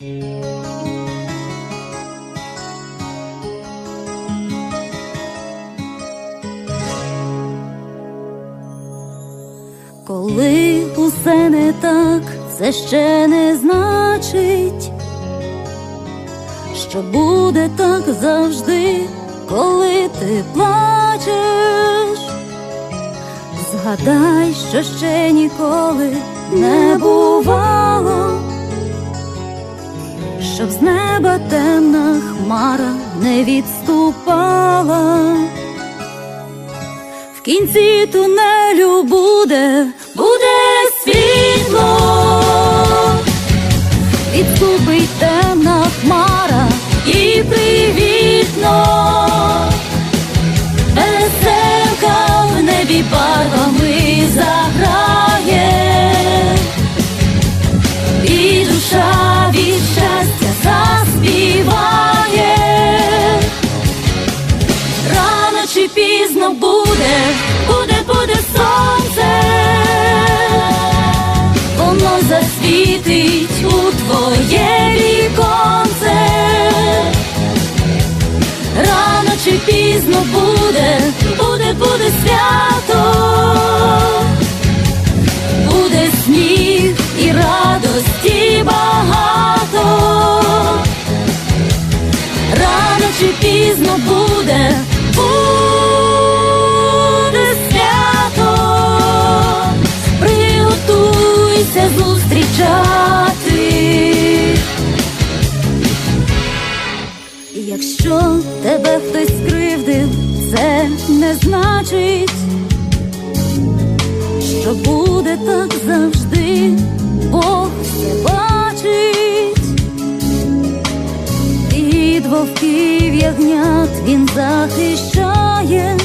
Коли усе не так, це ще не значить, що буде так завжди, коли ти плачеш. Згадай, що ще ніколи не бувало, щоб з неба темна хмара не відступала. В кінці тунелю буде, буде світло, відступить темна хмара і привітно, пізно буде, буде, буде сонце, воно засвітить у твоє віконце. Рано чи пізно буде не значить, що буде так завжди, Бог все бачить. Від вовків ягнят він захищає,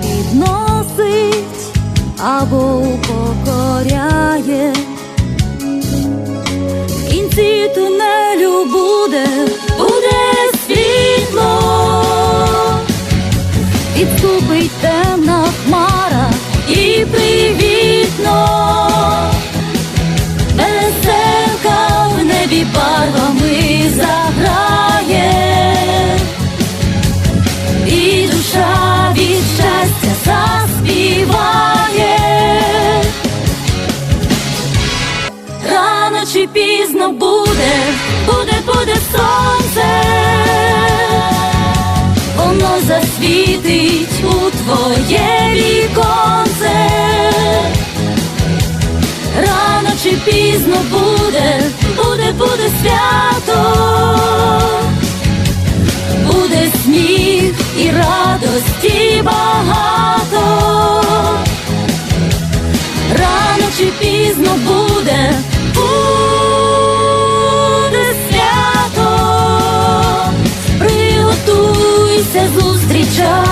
підносить або упокоряє. В кінці тунелю буде відступить темна хмара і привітно. Веселка в небі барвами заграє, і душа від щастя заспіває. Рано чи пізно буде, буде, буде сонце, воно засвітить пізно буде, буде, буде свято, буде сміх і радості багато, рано чи пізно буде, буде свято, приготуйся зустрічати.